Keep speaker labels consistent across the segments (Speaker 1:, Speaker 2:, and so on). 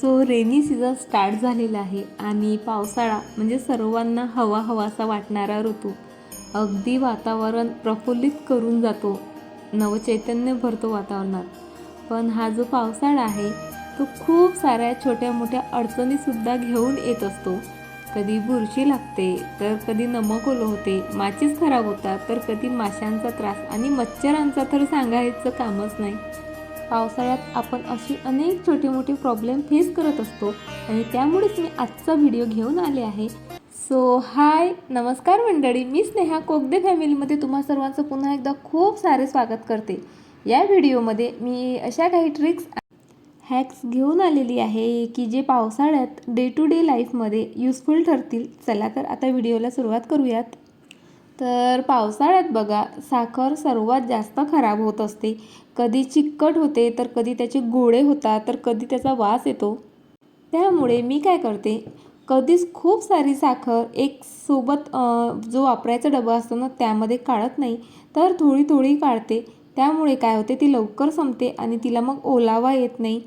Speaker 1: So rainy season start झालेला आहे आणि पावसाळा म्हणजे सर्वांना हवा हवासा वाटणारा ऋतू अगदी वातावरण प्रफुल्लित करून जातो नवचैतन्य भरतो वातावरणात. पण हा जो पावसाळा आहे तो खूप साऱ्या छोट्या मोठ्या अडचणीसुद्धा घेऊन येत असतो. कधी बुरशी लागते तर कधी नमक ओलं होते माचीस खराब होतात तर कधी माशांचा त्रास आणि मच्छरांचा तर सांगायचं कामच नाही. पावसाळ्यात आपण अशी अनेक छोटे मोठे प्रॉब्लेम फेस करत असतो. आणि त्यामुळेच मी आजचा व्हिडिओ घेऊन आले आहे. सो हाय नमस्कार मंडळी. मी स्नेहा कोगदे फॅमिलीमध्ये तुम्हा सर्वांचं पुन्हा एकदा खूप सारे स्वागत करते. या व्हिडिओमध्ये मी अशा काही ट्रिक्स हॅक्स घेऊन आलेली आहे की जे पावसाळ्यात डे टू डे लाईफमध्ये युजफुल ठरतील. चला तर आता व्हिडिओला सुरुवात करूयात. तर पावसाळ्यात बघा साखर सर्वात जास्त खराब होत असते. कधी चिकट होते तर कधी त्याचे गोळे होतात तर कधी त्याचा वास येतो. त्यामुळे मी काय करते कधीच खूप सारी साखर एक सोबत जो वापरायचा डबा असतो ना त्यामध्ये काढत नाही. तर थोडी थोडी काढते. त्यामुळे काय होते ती लवकर संपते आणि तिला मग ओलावा येत नाही.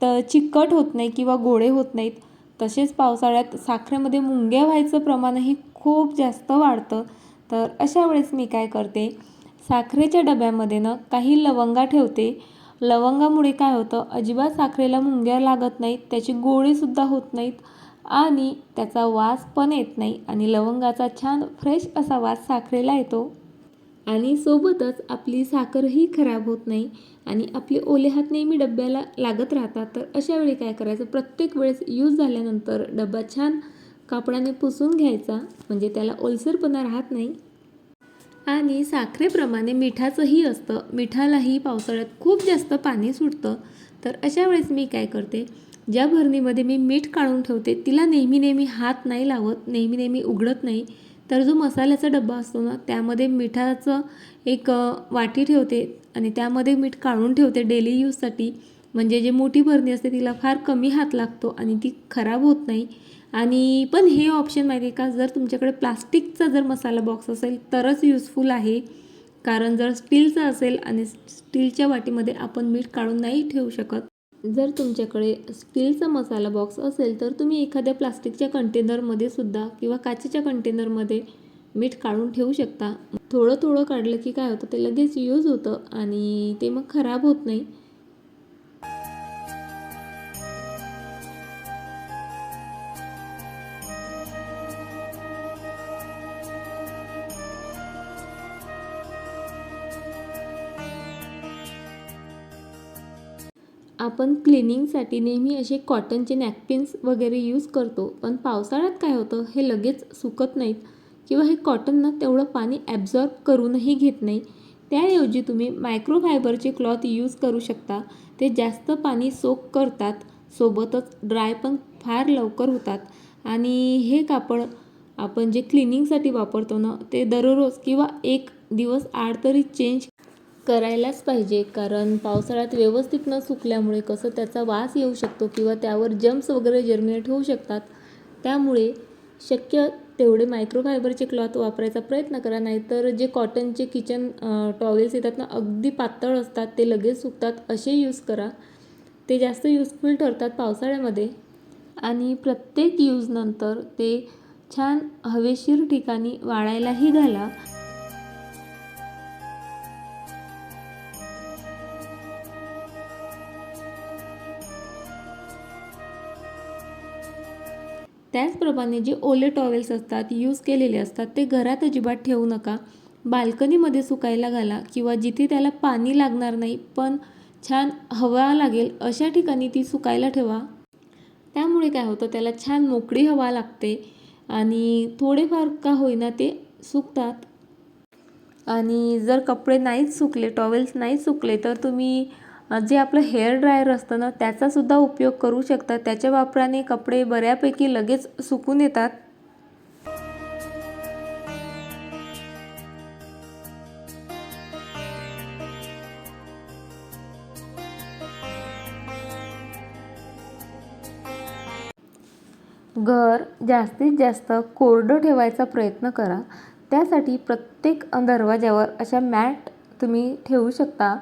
Speaker 1: तर चिकट होत नाही किंवा गोळे होत नाहीत. तसेच पावसाळ्यात साखरेमध्ये मुंग्या व्हायचं प्रमाणही खूप जास्त वाढतं. तर अशा वेळेस मी काय करते साखरेच्या डब्यामध्ये ना काही लवंगा ठेवते. लवंगामुळे काय होतं अजिबात साखरेला मुंग्या लागत नाहीत त्याची गोळीसुद्धा होत नाहीत आणि त्याचा वास पण येत नाही आणि लवंगाचा छान फ्रेश असा वास साखरेला येतो. आणि सोबतच आपली साखरही खराब होत नाही आणि आपले ओले हात नेहमी डब्याला लागत राहतात. तर अशा वेळी काय करायचं प्रत्येक वेळेस यूज झाल्यानंतर डबा छान कापडाने पुसून घ्यायचा म्हणजे त्याला ओलसरपणा राहत नाही. आणि साखरेप्रमाणे मिठाचंही असतं. मिठालाही पावसाळ्यात खूप जास्त पाणी सुटतं. तर अशा वेळेस मी काय करते ज्या भरणीमध्ये मी मीठ काढून ठेवते तिला नेहमी नेहमी हात नाही लावत नेहमी नेहमी उघडत नाही. तर जो मसाल्याचा डब्बा असतो ना त्यामध्ये मिठाचं एक वाटी ठेवते आणि त्यामध्ये मीठ काढून ठेवते डेली यूजसाठी. म्हणजे जे मोठी भरणी असते तिला फार कमी हात लागतो आणि ती खराब होत नाही. आणि पण हे ऑप्शन माहिती आहे का जर तुमच्याकडे प्लास्टिकचा जर मसाला बॉक्स असेल तरच युजफुल आहे. कारण जर स्टीलचा असेल आणि स्टीलच्या वाटीमध्ये आपण मीठ काढून नाही ठेवू शकत. जर तुमच्याकडे स्टीलचा मसाला बॉक्स असेल तर तुम्ही एखाद्या प्लास्टिकच्या कंटेनरमध्ये सुद्धा किंवा काचेच्या कंटेनरमध्ये मीठ काढून ठेवू शकता. थोडं थोडं काढलं की काय होतं ते लगेच यूज होतं आणि ते मग खराब होत नाही. आपण क्लिनिंगसाठी नेहमी असे कॉटनचे नॅपकिन्स वगैरे यूज करतो. पण पावसाळ्यात काय होतं? हे लगेच सुकत नाहीत. किंवा हे कॉटननं तेवढं पाणी ॲब्झॉर्ब करूनही घेत नाही. त्याऐवजी तुम्ही मायक्रोफायबरचे क्लॉथ यूज करू शकता. ते जास्त पाणी सोक करतात. सोबतच ड्राय पण फार लवकर होतात. आणि हे कापड आपण जे क्लिनिंगसाठी वापरतो ना ते दररोज किंवा एक दिवस आड तरी चेंज करायलाच पाहिजे. कारण पावसाळ्यात व्यवस्थित न सुकल्यामुळे कसं त्याचा वास येऊ शकतो किंवा त्यावर जम्स वगैरे जर्मिनेट होऊ शकतात. त्यामुळे शक्य तेवढे मायक्रोफायबरचे क्लॉथ वापरायचा प्रयत्न करा. नाहीतर जे कॉटनचे किचन टॉवेल्स येतात ना अगदी पातळ असतात ते लगेच सुकतात. असे यूज करा. ते जास्त युजफुल ठरतात पावसाळ्यामध्ये. आणि प्रत्येक यूजनंतर ते छान हवेशीर ठिकाणी वाळायलाही घाला. त्याचप्रमाणे जे ओले टॉवेल्स असतात यूज केलेले असतात ते घरात अजिबात ठेवू नका. बाल्कनीमध्ये सुकायला घाला किंवा जिथे त्याला पाणी लागणार नाही पण छान हवा लागेल अशा ठिकाणी ती सुकायला ठेवा. त्यामुळे काय होतं त्याला छान मोकळी हवा लागते आणि थोडेफार का होईना ते सुकतात. आणि जर कपडे नाहीच सुकले टॉवेल्स नाही सुकले तर तुम्ही जे आपलं हेअर ड्रायर असतं ना त्याचासुद्धा उपयोग करू शकता. त्याच्या वापराने कपडे बऱ्यापैकी लगेच सुकून येतात. घर जास्तीत जास्त कोरडं ठेवायचा प्रयत्न करा. त्यासाठी प्रत्येक दरवाज्यावर अशा मॅट तुम्ही ठेवू शकता.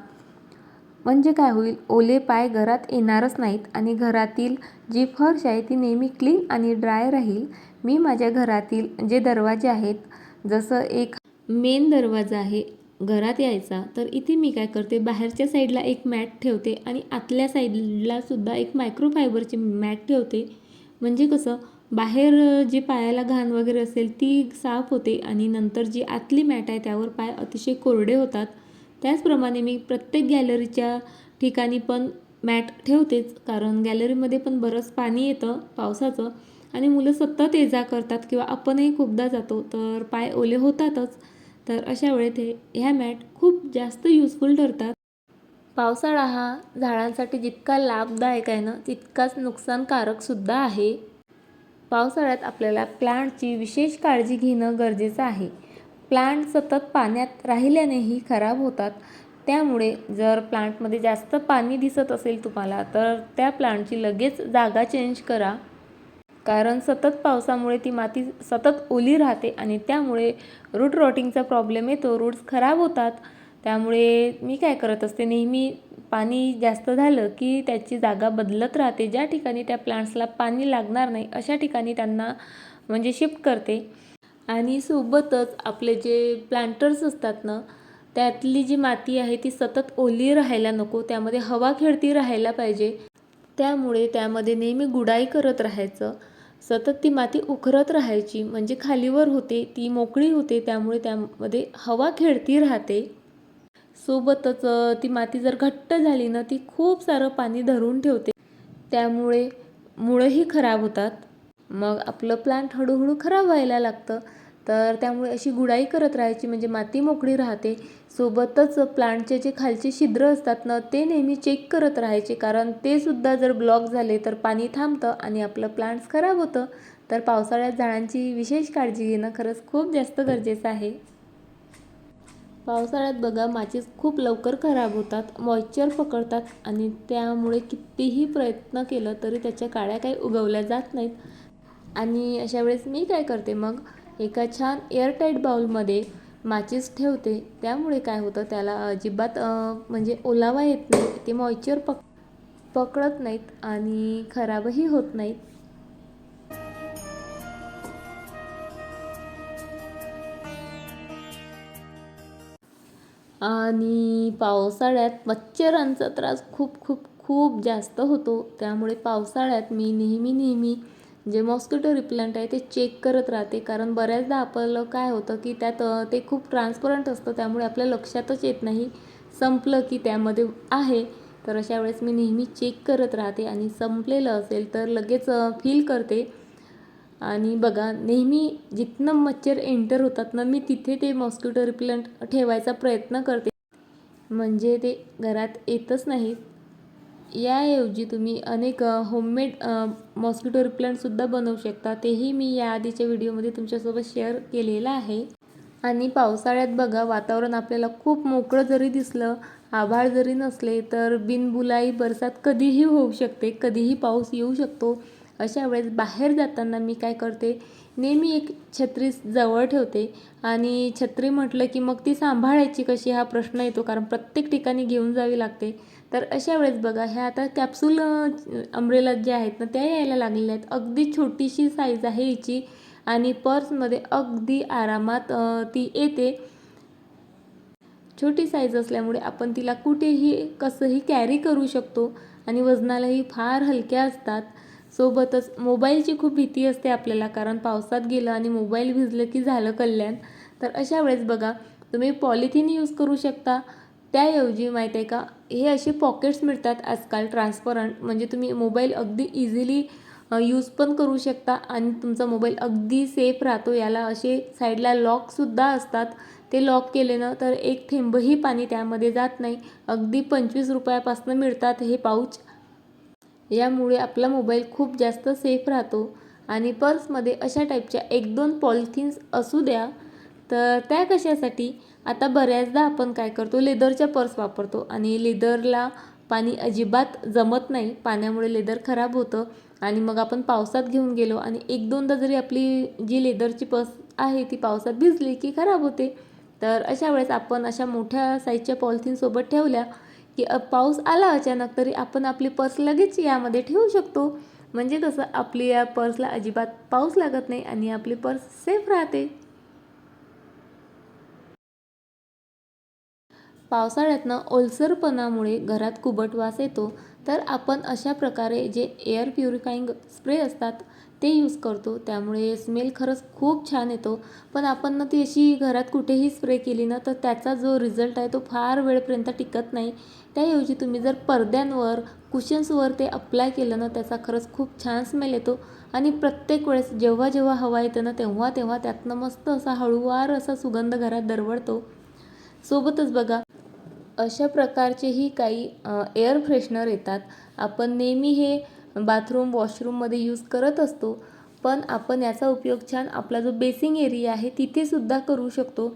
Speaker 1: म्हणजे काय होईल? ओले पाय घरात येणारच नाहीत आणि घरातील जी फर्श आहे ती नेहमी क्लीन आणि ड्राय राहील. मी माझ्या घरातील जे दरवाजे आहेत जसं एक मेन दरवाजा आहे घरात यायचा तर इथे मी काय करते? बाहेरच्या साईडला एक मॅट ठेवते आणि आतल्या साईडला सुद्धा एक मायक्रोफायबरची मॅट ठेवते. म्हणजे कसं? बाहेर जी पायाला घाण वगैरे असेल ती साफ होते आणि नंतर जी आतली मॅट आहे त्यावर पाय अतिशय कोरडे होतात. त्याचप्रमाणे मी प्रत्येक गॅलरीच्या ठिकाणी पण मॅट ठेवतेच कारण गॅलरीमध्ये पण बरंच पाणी येतं पावसाचं आणि मुलं सतत ये जा करतात किंवा आपणही खूपदा जातो तर पाय ओले होतातच. तर अशा वेळेत हे ह्या मॅट खूप जास्त युजफुल ठरतात. पावसाळा हा झाडांसाठी जितका लाभदायक आहे ना तितकाच नुकसानकारकसुद्धा आहे. पावसाळ्यात आपल्याला प्लांटची विशेष काळजी घेणं गरजेचं आहे. प्लांट सतत पाण्यात राहिल्यानेही खराब होतात. त्यामुळे जर प्लांटमध्ये जास्त पाणी दिसत असेल तुम्हाला तर त्या प्लांटची लगेच जागा चेंज करा. कारण सतत पावसामुळे ती माती सतत ओली राहते आणि त्यामुळे रूट रॉटिंगचा प्रॉब्लेम येतो. रूट्स खराब होतात. त्यामुळे मी काय करत असते नेहमी पाणी जास्त झालं की त्याची जागा बदलत राहते. ज्या ठिकाणी त्या प्लांट्सला पाणी लागणार नाही अशा ठिकाणी त्यांना म्हणजे शिफ्ट करते. आणि सोबतच आपले जे प्लांटर्स असतात ना त्यातली जी माती आहे ती सतत ओली राहायला नको त्यामध्ये हवा खेळती राहायला पाहिजे. त्यामुळे त्यामध्ये नेहमी गुडाई करत राहायचं. सतत ती माती उखरत राहायची म्हणजे खालीवर होते ती मोकळी होते त्यामुळे त्यामध्ये हवा खेळती राहते. सोबतच ती माती जर घट्ट झाली ना ती खूप सारं पाणी धरून ठेवते. त्यामुळे मुळंही खराब होतात. मग आपलं प्लांट हळूहळू खराब व्हायला लागतं. तर त्यामुळे अशी गुडाई करत राहायची म्हणजे माती मोकळी राहते. सोबतच प्लांटचे जे खालचे छिद्र असतात ना ते नेहमी चेक करत राहायचे. कारण ते सुद्धा जर ब्लॉक झाले तर पाणी थांबतं आणि आपलं प्लांट्स खराब होतं. तर पावसाळ्यात झाडांची विशेष काळजी घेणं खरंच खूप जास्त गरजेचं आहे. पावसाळ्यात बघा माचीस खूप लवकर खराब होतात मॉइश्चर पकडतात आणि त्यामुळे कितीही प्रयत्न केलं तरी त्याच्या काड्या काही उगवल्या जात नाहीत. आणि अशा वेळेस मी काय करते मग एका छान एअरटाईट बाउलमध्ये माचीस ठेवते. त्यामुळे काय होतं त्याला अजिबात म्हणजे ओलावा येत नाही ते मॉइश्चर पक पकडत नाहीत आणि खराबही होत नाहीत. आणि पावसाळ्यात मच्छरांचा त्रास खूप खूप खूप जास्त होतो. त्यामुळे पावसाळ्यात मी नेहमी नेहमी जे मॉस्किटो रिप्लंट आहे ते चेक करत राहते. कारण बऱ्याचदा आपलं काय होतं की त्यात ते खूप ट्रान्सपरंट असतं. त्यामुळे आपल्या लक्षातच येत नाही संपलं की त्यामध्ये आहे. तर अशा वेळेस मी नेहमी चेक करत राहते आणि संपलेलं असेल तर लगेच फील करते. आणि बघा नेहमी जिथनं मच्छर एंटर होतात ना मी तिथे ते मॉस्किटो रिप्लंट ठेवायचा प्रयत्न करते. म्हणजे ते घरात येतच नाहीत. याऐवजी तुम्ही अनेक होममेड मॉस्किटो रिप्लंटसुद्धा बनवू शकता. तेही मी या आधीच्या व्हिडिओमध्ये तुमच्यासोबत शेअर केलेलं आहे. आणि पावसाळ्यात बघा वातावरण आपल्याला खूप मोकळं जरी दिसलं आभाळ जरी नसले तर बिनबुलाई बरसात कधीही होऊ शकते कधीही पाऊस येऊ शकतो. अशा वेळेस बाहेर जाताना मी काय करते नेहमी एक छत्री जवळ ठेवते. आणि छत्री म्हटलं की मग ती सांभाळायची कशी हा प्रश्न येतो कारण प्रत्येक ठिकाणी घेऊन जावी लागते. तर अशा वेळेस बघा ह्या आता कॅप्सूल अम्ब्रेला ज्या आहेत ना त्या यायला लागलेल्या आहेत. अगदी छोटीशी साईज आहे हिची आणि पर्समध्ये अगदी आरामात ती येते. छोटी साईज असल्यामुळे आपण तिला कुठेही कसंही कॅरी करू शकतो आणि वजनालाही फार हलक्या असतात. सोबतच मोबाईलची खूप भीती असते आपल्याला कारण पावसात गेलं आणि मोबाईल भिजलं की झालं कल्याण. तर अशा वेळेस बघा तुम्ही पॉलिथिन यूज करू शकता. त्याऐवजी माहीत आहे का हे असे पॉकेट्स मिळतात आजकाल ट्रान्सपरंट म्हणजे तुम्ही मोबाईल अगदी इझिली यूज पण करू शकता आणि तुमचा मोबाईल अगदी सेफ राहतो. याला असे साईडला लॉकसुद्धा असतात. ते लॉक केले ना तर एक थेंबही पाणी त्यामध्ये जात नाही. अगदी पंचवीस रुपयापासून मिळतात हे पाऊच यामुळे आपला मोबाईल खूप जास्त सेफ राहतो. आणि पर्समध्ये अशा टाईपच्या एक दोन पॉलिथिन्स असू द्या. तर त्या कशासाठी? आता बऱ्याचदा आपण काय करतो लेदरच्या पर्स वापरतो आणि लेदरला पाणी अजिबात जमत नाही. पाण्यामुळे लेदर खराब होतं आणि मग आपण पावसात घेऊन गेलो आणि एक दोनदा जरी आपली जी लेदरची पर्स आहे ती पावसात भिजली की खराब होते. तर अशा वेळेस आपण अशा मोठ्या साईजच्या पॉलिथिनसोबत ठेवल्या की पाऊस आला अचानक तरी आपण आपली पर्स लगेच यामध्ये ठेवू शकतो. म्हणजे कसं आपली या पर्सला अजिबात पाऊस लागत नाही आणि आपली पर्स सेफ राहते. पावसाळ्यातनं ओलसरपणामुळे घरात कुबट वास येतो तर आपण अशा प्रकारे जे एअर प्युरिफाईंग स्प्रे असतात ते यूज करतो. त्यामुळे स्मेल खरंच खूप छान येतो. पण आपण ना ती अशी घरात कुठेही स्प्रे केली ना तर त्याचा जो रिझल्ट आहे तो फार वेळपर्यंत टिकत नाही. त्याऐवजी तुम्ही जर पडद्यांवर कुशन्सवर ते अप्लाय केलं ना त्याचा खरंच खूप छान स्मेल येतो. आणि प्रत्येक वेळेस जेव्हा जेव्हा हवा येते ना तेव्हा तेव्हा त्यातनं मस्त असा हळूवार असा सुगंध घरात दरवळतो. सोबतच बघा अशा प्रकारचेही काही एअर फ्रेशनर येतात. आपण नेहमी हे बाथरूम वॉशरूममध्ये यूज करत असतो. पण आपण याचा उपयोग छान आपला जो बेसिंग एरिया आहे तिथेसुद्धा करू शकतो.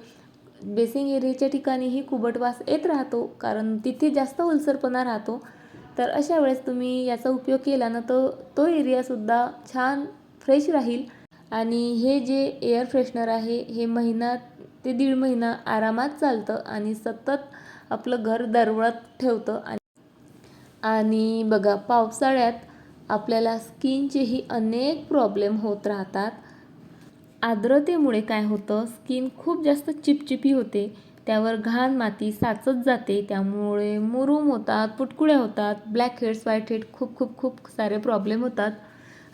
Speaker 1: बेसिंग एरियाच्या ठिकाणीही कुबटवास येत राहतो. कारण तिथे जास्त ओलसरपणा राहतो. तर अशा वेळेस तुम्ही याचा उपयोग केला ना तर तो एरियासुद्धा छान फ्रेश राहील. आणि हे जे एअर फ्रेशनर आहे हे महिना ते दीड महिना आरामात चालतं आणि सतत आपलं घर दरवळत ठेवतं आणि आणि बघा पावसाळ्यात आपल्याला स्किनचेही अनेक प्रॉब्लेम होत राहतात. आर्द्रतेमुळे काय होतं? स्किन खूप जास्त चिपचिपी होते. त्यावर घाण माती साचत जाते. त्यामुळे मुरूम होतात पुटकुळ्या होतात ब्लॅक हेड्स व्हाईट हेड खूप खूप खूप सारे प्रॉब्लेम होतात.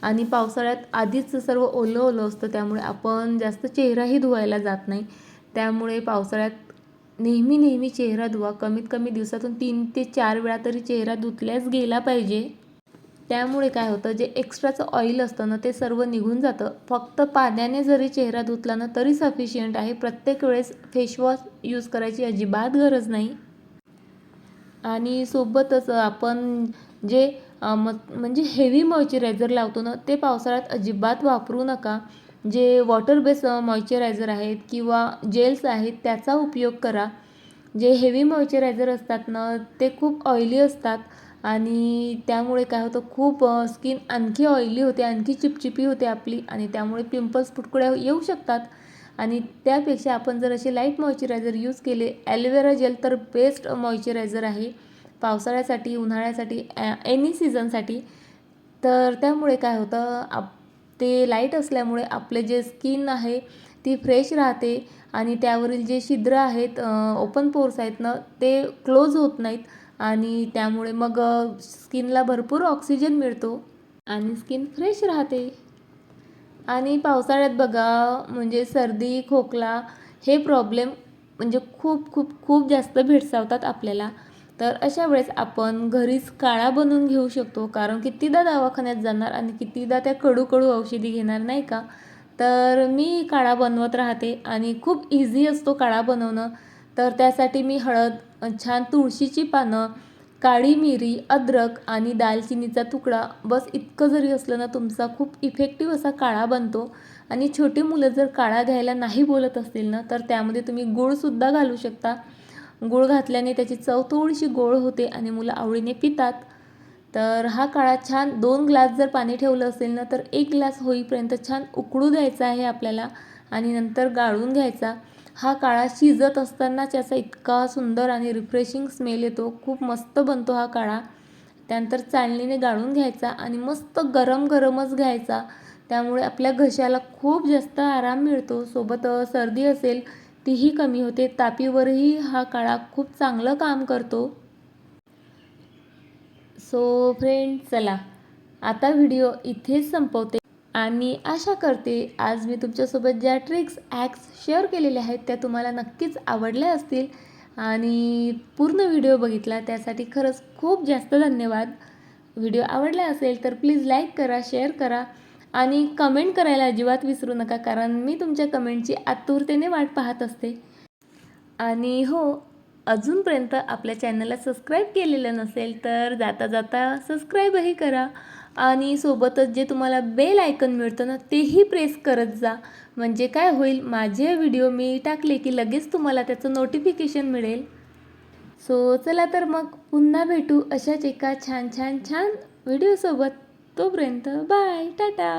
Speaker 1: आणि पावसाळ्यात आधीच सर्व ओलं ओलं असतं. त्यामुळे आपण जास्त चेहराही धुवायला जात नाही. त्यामुळे पावसाळ्यात नेहमी नेहमी चेहरा धुवा. कमीत कमी दिवसातून तीन ते चार वेळा तरी चेहरा धुतल्याच गेला पाहिजे. त्यामुळे काय होतं जे एक्स्ट्राचं ऑइल असतं ना ते सर्व निघून जातं. फक्त पाण्याने जरी चेहरा धुतला ना तरी सफिशियंट आहे. प्रत्येक वेळेस फेसवॉश यूज करायची अजिबात गरज नाही. आणि सोबतच आपण जे म म्हणजे हेवी मॉइश्चरायझर लावतो ना ते पावसाळ्यात अजिबात वापरू नका. जे वॉटर बेस मॉइश्चरायझर आहेत किंवा जेल्स आहेत त्याचा उपयोग करा. जे हेवी मॉइश्चरायझर असतात ना ते खूप ऑइली असतात आणि त्यामुळे काय होतं खूप स्किन आणखी ऑइली होते आणखी चिपचिपी होते आपली आणि त्यामुळे पिंपल्स फुटकुड्या येऊ शकतात. आणि त्यापेक्षा आपण जर असे लाइट मॉइश्चरायझर यूज केले ॲलोवेरा जेल तर बेस्ट मॉइश्चरायझर आहे. पावसाळ्यासाठी उन्हाळ्यासाठी एनी सीझनसाठी तर त्यामुळे काय होतं आप ते लाइट असल्यामुळे आपले जे स्किन आहे ती फ्रेश राहते आणि त्यावरील जे छिद्र आहेत ओपन पोर्स आहेत ना ते क्लोज होत नाहीत आणि त्यामुळे मग स्किनला भरपूर ऑक्सिजन मिळतो आणि स्किन फ्रेश राहते. आणि पावसाळ्यात बघा म्हणजे सर्दी खोकला हे प्रॉब्लेम म्हणजे खूप खूप खूप जास्त भेडसावतात आपल्याला. तर अशा वेळेस आपण घरीच काळा बनवून घेऊ शकतो कारण कितीदा दवाखान्यात जाणार आणि कितीदा त्या कडू कडू औषधी घेणार नाही का? तर मी काळा बनवत राहते आणि खूप इझी असतो काळा बनवणं. तर त्यासाठी मी हळद छान तुळशीची पानं काळी मिरी अद्रक आणि दालचिनीचा तुकडा बस इतकं जरी असलं ना तुमचा खूप इफेक्टिव्ह असा काळा बनतो. आणि छोटी मुलं जर काळा घ्यायला नाही बोलत असतील ना तर त्यामध्ये तुम्ही गूळसुद्धा घालू शकता. गूळ घातल्याने त्याची चव थोडीशी गोड होते आणि मुलं आवडीने पितात. तर हा काळा छान दोन ग्लास जर पाणी ठेवलं असेल ना तर एक ग्लास होईपर्यंत छान उकळू द्यायचा आहे आपल्याला आणि नंतर गाळून घ्यायचा. हा काळा शिजत असतानाच याचा इतका सुंदर आणि रिफ्रेशिंग स्मेल येतो. खूप मस्त बनतो हा काळा. त्यानंतर चाळणीने गाळून घ्यायचा आणि मस्त गरम गरमच घ्यायचा. त्यामुळे आपल्या घशाला खूप जास्त आराम मिळतो. सोबत सर्दी असेल तीही कमी होते. तापीवरही हा काळा खूप चांगलं काम करतो. सो फ्रेंड चला. आता व्हिडिओ इथेच संपवते. आणि आशा करते आज मी तुमच्यासोबत ज्या ट्रिक्स ॲक्स शेअर केलेल्या आहेत त्या तुम्हाला नक्कीच आवडल्या असतील. आणि पूर्ण व्हिडिओ बघितला त्यासाठी खरंच खूप जास्त धन्यवाद. व्हिडिओ आवडला असेल तर प्लीज लाईक करा शेअर करा. आणि कमेंट करायला अजिबात विसरू नका कारण मी तुमच्या कमेंटची आतुरतेने वाट पाहत असते. आणि हो अजूनपर्यंत आपल्या चॅनलला सबस्क्राईब केलेलं नसेल तर जाता जाता सबस्क्राईबही करा. आणि सोबतच जे तुम्हाला बेल आयकन मिळतं ना तेही प्रेस करत जा. म्हणजे काय होईल माझे व्हिडिओ मी टाकले की लगेच तुम्हाला त्याचं नोटिफिकेशन मिळेल. सो चला तर मग पुन्हा भेटू अशाच एका छान छान छान व्हिडिओसोबत. तोपर्यंत बाय टाटा